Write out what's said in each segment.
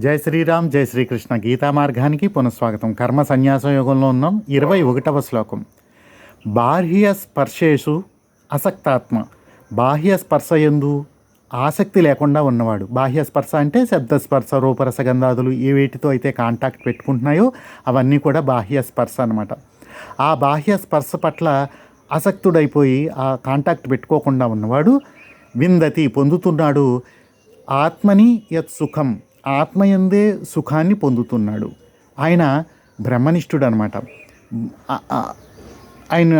జై శ్రీరామ్ జై శ్రీకృష్ణ గీతా మార్గానికి పునఃస్వాగతం. కర్మ సన్యాస యోగంలో ఉన్నాం. ఇరవై ఒకటవ శ్లోకం. బాహ్య స్పర్శేషు అసక్తాత్మ. బాహ్య స్పర్శ ఎందు ఆసక్తి లేకుండా ఉన్నవాడు. బాహ్య స్పర్శ అంటే శబ్ద స్పర్శ రూపరస గంధాదులు ఏ వేటితో అయితే కాంటాక్ట్ పెట్టుకుంటున్నాయో అవన్నీ కూడా బాహ్య స్పర్శ అనమాట ఆ బాహ్య స్పర్శ పట్ల ఆసక్తుడైపోయి ఆ కాంటాక్ట్ పెట్టుకోకుండా ఉన్నవాడు విందతి పొందుతున్నాడు. ఆత్మని యత్ సుఖం ఆత్మయందే సుఖాన్ని పొందుతున్నాడు. ఆయన బ్రహ్మనిష్ఠుడు అనమాట ఆయన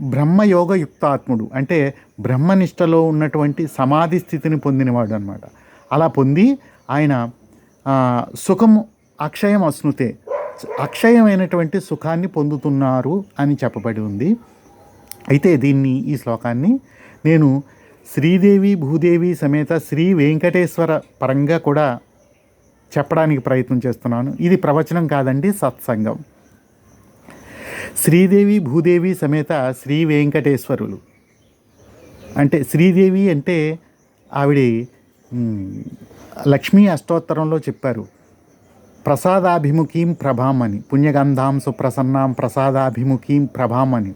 బ్రహ్మయోగ యుక్తాత్ముడు అంటే బ్రహ్మనిష్టలో ఉన్నటువంటి సమాధి స్థితిని పొందినవాడు అనమాట అలా పొంది ఆయన సుఖం సుఖము అక్షయం అశ్నుతే అక్షయమైనటువంటి సుఖాన్ని పొందుతున్నారు అని చెప్పబడి ఉంది. అయితే దీన్ని ఈ శ్లోకాన్ని నేను శ్రీదేవి భూదేవి సమేత శ్రీ వెంకటేశ్వర పరంగా కూడా చెప్పడానికి ప్రయత్నం చేస్తున్నాను. ఇది ప్రవచనం కాదండి సత్సంగం. శ్రీదేవి భూదేవి సమేత శ్రీ వెంకటేశ్వరులు. అంటే శ్రీదేవి అంటే ఆవిడ లక్ష్మీ అష్టోత్తరంలో చెప్పారు. ప్రసాదాభిముఖీం ప్రభాం అని పుణ్యగంధాం సుప్రసన్నాం ప్రసాదాభిముఖీం ప్రభాం అని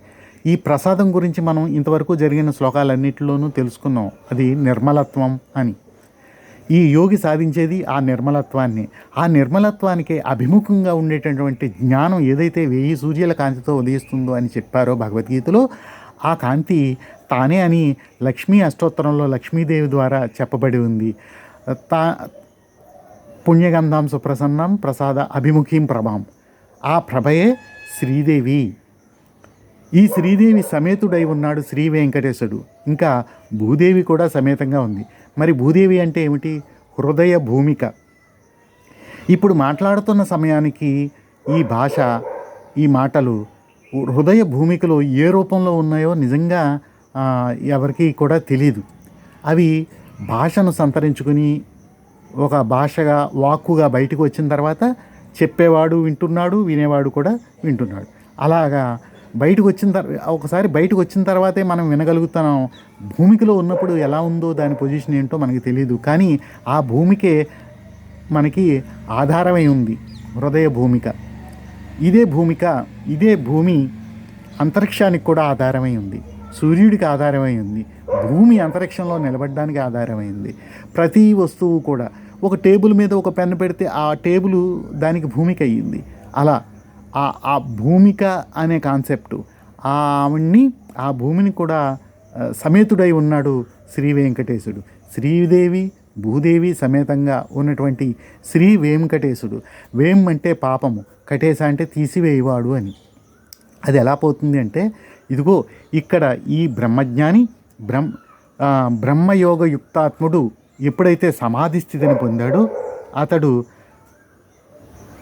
ఈ ప్రసాదం గురించి మనం ఇంతవరకు జరిగిన శ్లోకాలన్నింటిలోనూ తెలుసుకున్నాం. అది నిర్మలత్వం అని. ఈ యోగి సాధించేది ఆ నిర్మలత్వాన్ని. ఆ నిర్మలత్వానికి అభిముఖంగా ఉండేటటువంటి జ్ఞానం ఏదైతే వెయ్యి సూర్యుల కాంతితో ఉదయిస్తుందో అని చెప్పారో భగవద్గీతలో ఆ కాంతి తానే అని లక్ష్మీ అష్టోత్తరంలో లక్ష్మీదేవి ద్వారా చెప్పబడి ఉంది. తా పుణ్యగంధాం సుప్రసన్నం ప్రసాద అభిముఖీం ప్రభాం. ఆ ప్రభయే శ్రీదేవి. ఈ శ్రీదేవి సమేతుడై ఉన్నాడు శ్రీ వెంకటేశుడు. ఇంకా భూదేవి కూడా సమేతంగా ఉంది. మరి భూదేవి అంటే ఏమిటి? హృదయ భూమిక. ఇప్పుడు మాట్లాడుతున్న సమయానికి ఈ భాష ఈ మాటలు హృదయ భూమికలో ఏ రూపంలో ఉన్నాయో నిజంగా ఎవరికి కూడా తెలియదు అవి భాషను సంతరించుకుని ఒక భాషగా వాక్కుగా బయటకు వచ్చిన తర్వాత చెప్పేవాడు వింటున్నాడు వినేవాడు కూడా వింటున్నాడు. అలాగా బయటకు వచ్చిన తర్వాత ఒకసారి బయటకు వచ్చిన తర్వాతే మనం వినగలుగుతున్నాం భూమికిలో ఉన్నప్పుడు ఎలా ఉందో దాని పొజిషన్ ఏంటో మనకి తెలియదు కానీ ఆ భూమికే మనకి ఆధారమై ఉంది. హృదయ భూమిక. ఇదే భూమిక ఇదే భూమి అంతరిక్షానికి కూడా ఆధారమై ఉంది. సూర్యుడికి ఆధారమై ఉంది. భూమి అంతరిక్షంలో నిలబడడానికి ఆధారమైంది ప్రతి వస్తువు కూడా. ఒక టేబుల్ మీద ఒక పెన్ను పెడితే ఆ టేబుల్ దానికి భూమికి అయ్యింది. అలా ఆ ఆ భూమిక అనే కాన్సెప్ట్. ఆవిడ్ని ఆ భూమిని కూడా సమేతుడై ఉన్నాడు శ్రీ వెంకటేశుడు. శ్రీదేవి భూదేవి సమేతంగా ఉన్నటువంటి శ్రీ వేంకటేశుడు. వేం అంటే పాపము కటేశ అంటే తీసివేయవాడు అని. అది ఎలా పోతుంది అంటే ఇదిగో ఇక్కడ ఈ బ్రహ్మజ్ఞాని బ్రహ్మ బ్రహ్మయోగ యుక్తాత్ముడు ఎప్పుడైతే సమాధి స్థితిని పొందాడో అతడు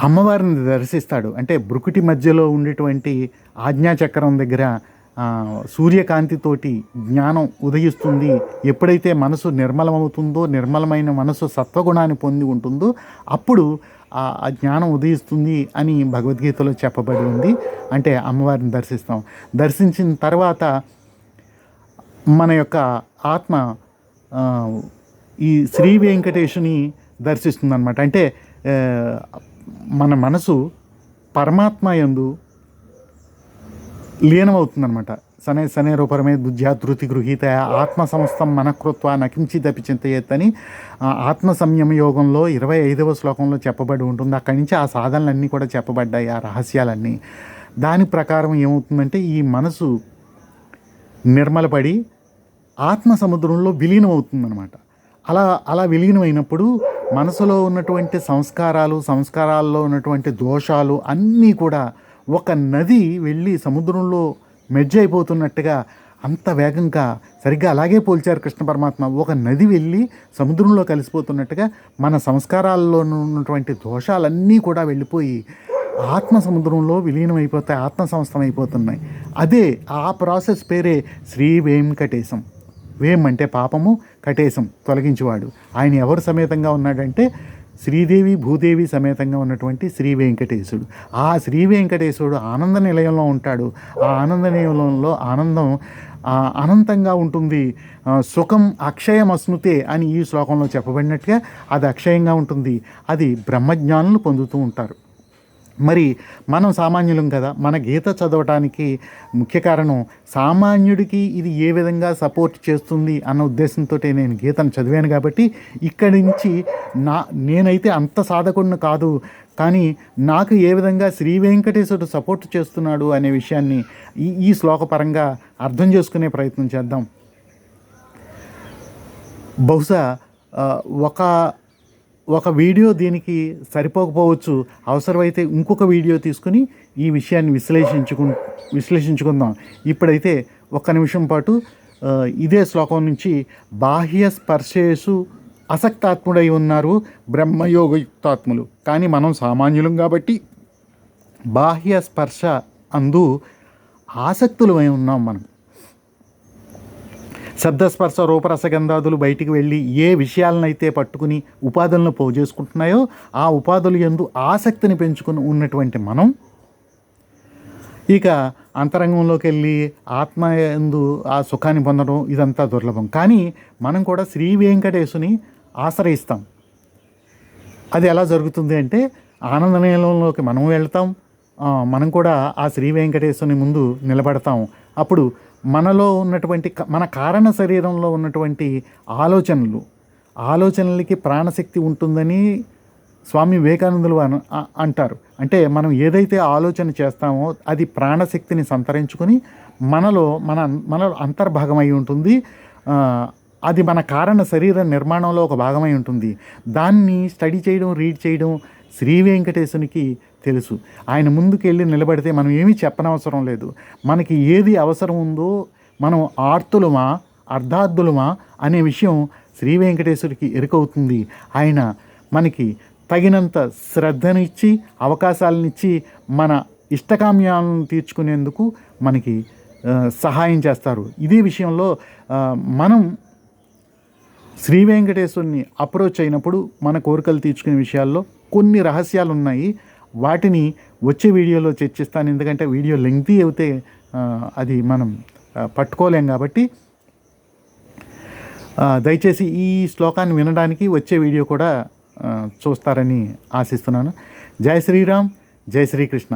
అమ్మవారిని దర్శిస్తాడు. అంటే బ్రుకుటి మధ్యలో ఉండేటువంటి ఆజ్ఞాచక్రం దగ్గర సూర్యకాంతితోటి జ్ఞానం ఉదయిస్తుంది. ఎప్పుడైతే మనసు నిర్మలమవుతుందో నిర్మలమైన మనసు సత్వగుణాన్ని పొంది ఉంటుందో అప్పుడు ఆ జ్ఞానం ఉదయిస్తుంది అని భగవద్గీతలో చెప్పబడి ఉంది. అంటే అమ్మవారిని దర్శిస్తాం. దర్శించిన తర్వాత మన యొక్క ఆత్మ ఈ శ్రీ వెంకటేశుని దర్శిస్తుందన్నమాట. అంటే మన మనసు పరమాత్మ యందు లీనమవుతుందనమాట సనే సనే రూపరమే బుద్ధ్యా ధృతి గృహీత ఆత్మ సంస్థం మనకృత్వ నకించిదపి చింతయేత్ అని ఆ, ఆత్మ సంయమ యోగంలో ఇరవై ఐదవ శ్లోకంలో చెప్పబడి ఉంటుంది. అక్కడి నుంచి ఆ సాధనలన్నీ కూడా చెప్పబడ్డాయి ఆ రహస్యాలన్నీ. దాని ప్రకారం ఏమవుతుందంటే ఈ మనసు నిర్మలపడి ఆత్మ సముద్రంలో విలీనం అవుతుందన్నమాట అలా అలా విలీనమైనప్పుడు మనసులో ఉన్నటువంటి సంస్కారాలు సంస్కారాల్లో ఉన్నటువంటి దోషాలు అన్నీ కూడా ఒక నది వెళ్ళి సముద్రంలో మెజ్జ అయిపోతున్నట్టుగా అంత వేగంగా సరిగ్గా అలాగే పోల్చారు కృష్ణ పరమాత్మ. ఒక నది వెళ్ళి సముద్రంలో కలిసిపోతున్నట్టుగా మన సంస్కారాల్లో ఉన్నటువంటి దోషాలన్నీ కూడా వెళ్ళిపోయి ఆత్మ సముద్రంలో విలీనం అయిపోతాయి ఆత్మ సంస్థం అయిపోతున్నాయి. అదే ఆ ప్రాసెస్ పేరే శ్రీ వెంకటేశం. వేం అంటే పాపము కటేశం తొలగించేవాడు. ఆయన ఎవరు సమేతంగా ఉన్నాడంటే శ్రీదేవి భూదేవి సమేతంగా ఉన్నటువంటి శ్రీ వెంకటేశుడు. ఆ శ్రీ వెంకటేశుడు ఆనంద నిలయంలో ఉంటాడు. ఆ ఆనంద నిలయంలో ఆనందం అనంతంగా ఉంటుంది. సుఖం అక్షయం అస్నుతే అని ఈ శ్లోకంలో చెప్పబడినట్టుగా అది అక్షయంగా ఉంటుంది. అది బ్రహ్మజ్ఞానులు పొందుతూ ఉంటారు. మరి మనం సామాన్యులం కదా మన గీత చదవటానికి ముఖ్య కారణం సామాన్యుడికి ఇది ఏ విధంగా సపోర్ట్ చేస్తుంది అన్న ఉద్దేశంతో నేను గీతను చదివాను కాబట్టి ఇక్కడి నుంచి నా నేనైతే అంత సాధకుడిని కాదు కానీ నాకు ఏ విధంగా శ్రీ వెంకటేశ్వరుడు సపోర్ట్ చేస్తున్నాడు అనే విషయాన్ని ఈ ఈ శ్లోకపరంగా అర్థం చేసుకునే ప్రయత్నం చేద్దాం. బహుశా ఒక ఒక వీడియో దీనికి సరిపోకపోవచ్చు. అవసరమైతే ఇంకొక వీడియో తీసుకుని ఈ విషయాన్ని విశ్లేషించుకు విశ్లేషించుకుందాం. ఇప్పుడైతే ఒక్క నిమిషం పాటు ఇదే శ్లోకం నుంచి బాహ్య స్పర్శేసు అసక్తాత్ముడై ఉన్నారు బ్రహ్మయోగయుక్తాత్ములు. కానీ మనం సామాన్యులం కాబట్టి బాహ్య స్పర్శ అందు ఆసక్తులమై ఉన్నాం మనం. శబ్దస్పర్శ రూపరసగంధాదులు బయటికి వెళ్ళి ఏ విషయాలనైతే పట్టుకుని ఉపాధులను పోగు చేసుకుంటున్నాయో ఆ ఉపాధులు ఎందు ఆసక్తిని పెంచుకుని ఉన్నటువంటి మనం ఇక అంతరంగంలోకి వెళ్ళి ఆత్మ ఎందు ఆ సుఖాన్ని పొందడం ఇదంతా దుర్లభం. కానీ మనం కూడా శ్రీ వెంకటేశుని ఆశ్రయిస్తాం. అది ఎలా జరుగుతుంది అంటే ఆనంద నిలయంలోకి మనం వెళ్తాం మనం కూడా ఆ శ్రీ వెంకటేశ్వరుని ముందు నిలబడతాం. అప్పుడు మనలో ఉన్నటువంటి క- మన కారణ శరీరంలో ఉన్నటువంటి ఆలోచనలు ఆలోచనలకి ప్రాణశక్తి ఉంటుందని స్వామి వివేకానందులు అన- అంటారు. అంటే మనం ఏదైతే ఆలోచన చేస్తామో అది ప్రాణశక్తిని సంతరించుకొని మనలో మన మనలో అంతర్భాగమై ఉంటుంది. అది మన కారణ శరీర నిర్మాణంలో ఒక భాగమై ఉంటుంది. దాన్ని స్టడీ చేయడం రీడ్ చేయడం శ్రీ వెంకటేశునికి తెలుసు. ఆయన ముందుకెళ్ళి నిలబడితే మనం ఏమీ చెప్పనవసరం లేదు. మనకి ఏది అవసరం ఉందో మనం ఆర్తులమా అర్ధార్థులమా అనే విషయం శ్రీ వెంకటేశ్వరికి ఎరుకవుతుంది. ఆయన మనకి తగినంత శ్రద్ధనిచ్చి అవకాశాలనిచ్చి మన ఇష్టకామ్యాలను తీర్చుకునేందుకు మనకి సహాయం చేస్తారు. ఇదే విషయంలో మనం శ్రీ వెంకటేశ్వరుని అప్రోచ్ అయినప్పుడు మన కోరికలు తీర్చుకునే విషయాల్లో కొన్ని రహస్యాలు ఉన్నాయి వాటిని వచ్చే వీడియోలో చర్చిస్తాను. ఎందుకంటే వీడియో లెంగ్తీ అయితే అది మనం పట్టుకోలేం కాబట్టి. దయచేసి ఈ శ్లోకాన్ని వినడానికి వచ్చే వీడియో కూడా చూస్తారని ఆశిస్తున్నాను. జై శ్రీరామ్ జై శ్రీకృష్ణ.